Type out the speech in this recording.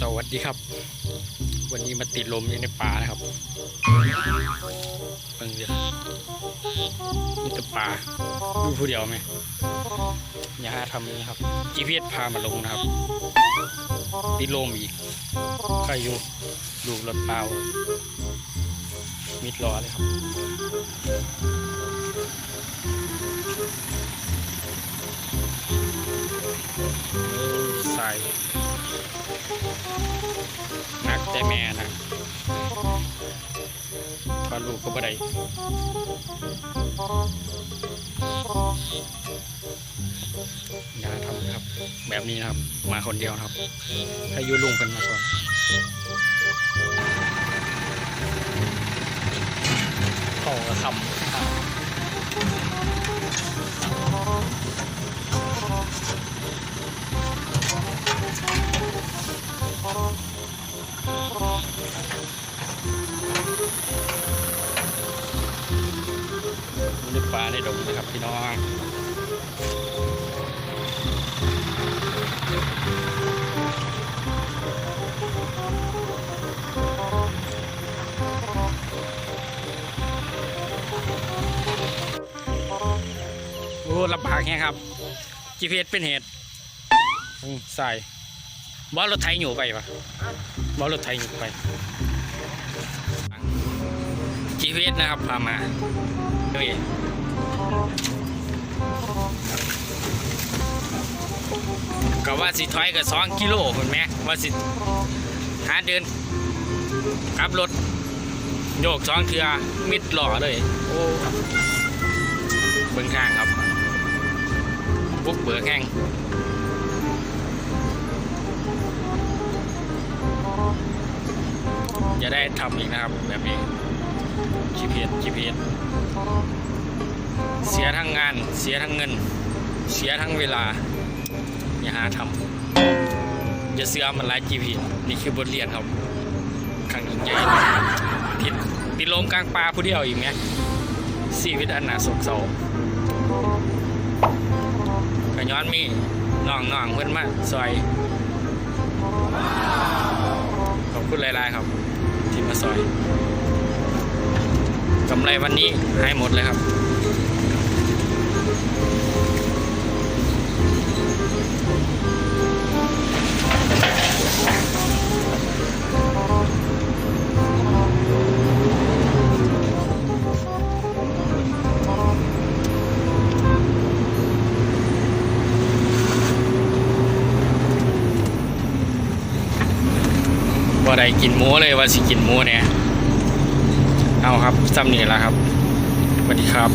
สวัสดีครับ วันนี้มาติดลมอยู่ในป่านะครับเบิ่งเดียวมีแต่ป่าอยู่ผู้เดียวไหมอย่าทำนี้ครับ GPS พามาลงนะครับ ติดลมอีกใครอยู่ดูรถเปล่ามิดล้อเลยครับใส่ แต่แม่นะพอลูกก็บ่ได้อย่าทำครับ แบบนี้นะครับ มาคนเดียวครับ ให้ยุลุงกันมาก่อนต่อกระคำ ในป่าในดงนะครับพี่น้องโอ้ลำบากแฮะครับ GPS เป็นเหตุใส่ว่ารถไถอยู่ไปปะว่ารถไถอยู่ไป GPS นะครับพามา ด้วยก็ว่าสิถอยกับสองกิโลเห็นไหมว่าสิหาเดินขับรถ โยกสองเทือมิดหล่อเลย โอ้เบิ่งข้างครับบุกเบิกแห้งอย่าได้ทำอีกนะครับแบบนี้ GPS GPS เสียทั้งงาน เสียทั้งเงิน เสียทั้งเวลา อย่าหาทำอย่าเสือมันหลาย GPS นี่คือบทเรียนครับครั้งยิ่งใหญ่ติดติดลมกลางป่าผู้เดียวอีกไหมชีวิตอันหนาโศกเศร้าก็ย้อนมีน้องน้องเพื่อนมาซอยขอบคุณหลาย ๆ ครับ ที่มาซอย กำไรวันนี้ให้หมดเลยครับ ว่าได้กินหมูเลยว่าสิกินหมูเนี่ย เอาครับซ้ำนี่แหละครับสวัสดีครับ